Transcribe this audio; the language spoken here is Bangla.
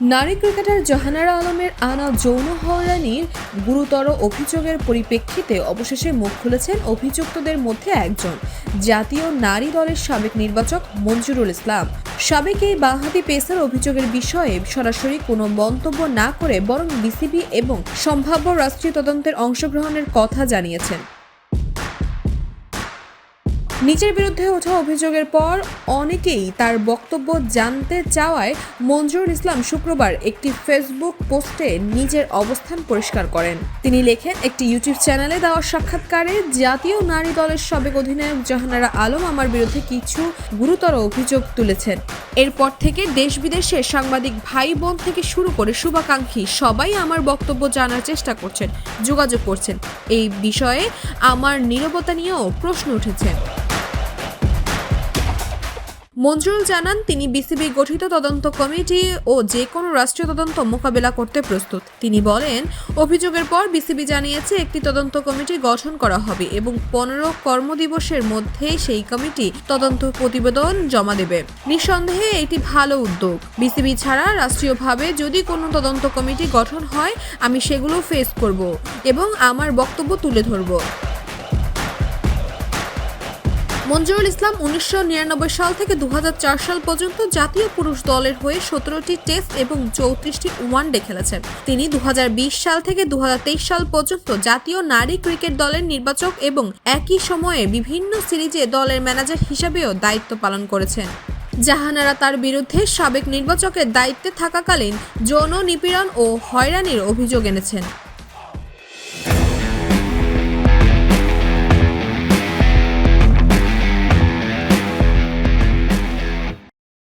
নারী ক্রিকেটার জাহানারা আলমের আনা যৌন হয়রানির গুরুতর অভিযোগের পরিপ্রেক্ষিতে অবশেষে মুখ খুলেছেন অভিযুক্তদের মধ্যে একজন। জাতীয় নারী দলের সাবেক নির্বাচক মঞ্জুরুল ইসলাম। সাবেক এই বাঁহাতি পেসার অভিযোগের বিষয়ে সরাসরি কোনো মন্তব্য না করে বরং বিসিবি এবং সম্ভাব্য রাষ্ট্রীয় তদন্তের অংশগ্রহণের কথা জানিয়েছেন। নিজের বিরুদ্ধে ওঠা অভিযোগের পর অনেকেই তার বক্তব্য জানতে চাওয়ায় মঞ্জুরুল ইসলাম শুক্রবার একটি ফেসবুক পোস্টে নিজের অবস্থান পরিষ্কার করেন। তিনি লেখেন, একটি ইউটিউব চ্যানেলে দেওয়া সাক্ষাৎকারে জাতীয় নারী দলের সাবেক অধিনায়ক জাহানারা আলম আমার বিরুদ্ধে কিছু গুরুতর অভিযোগ তুলেছেন। এরপর থেকে দেশ বিদেশে সাংবাদিক ভাই বোন থেকে শুরু করে শুভাকাঙ্ক্ষী সবাই আমার বক্তব্য জানার চেষ্টা করছেন, যোগাযোগ করছেন। এই বিষয়ে আমার নীরবতা নিয়েও প্রশ্ন উঠেছে। মঞ্জুরুল জানান, তিনি বিসিবি গঠিত তদন্ত কমিটি ও যে কোনো রাষ্ট্রীয় তদন্ত মোকাবেলা করতে প্রস্তুত। তিনি বলেন, অভিযোগের পর বিসিবি জানিয়েছে, একটি তদন্ত কমিটি গঠন করা হবে এবং পনেরো কর্মদিবসের মধ্যেই সেই কমিটি তদন্ত প্রতিবেদন জমা দেবে। নিঃসন্দেহে এটি ভালো উদ্যোগ। বিসিবি ছাড়া রাষ্ট্রীয়ভাবে যদি কোনো তদন্ত কমিটি গঠন হয়, আমি সেগুলো ফেস করব এবং আমার বক্তব্য তুলে ধরব। মঞ্জুরুল ইসলাম উনিশশো নিরানব্বই সাল থেকে দু হাজার চার সাল পর্যন্ত জাতীয় পুরুষ দলের হয়ে সতেরোটি টেস্ট এবং চৌত্রিশটি ওয়ানডে খেলেছেন। তিনি দু হাজার বিশ সাল থেকে দুহাজার তেইশ সাল পর্যন্ত জাতীয় নারী ক্রিকেট দলের নির্বাচক এবং একই সময়ে বিভিন্ন সিরিজে দলের ম্যানেজার হিসাবেও দায়িত্ব পালন করেছেন। জাহানারা তার বিরুদ্ধে সাবেক নির্বাচকের দায়িত্বে থাকাকালীন যৌন নিপীড়ন ও হয়রানির অভিযোগ এনেছেন।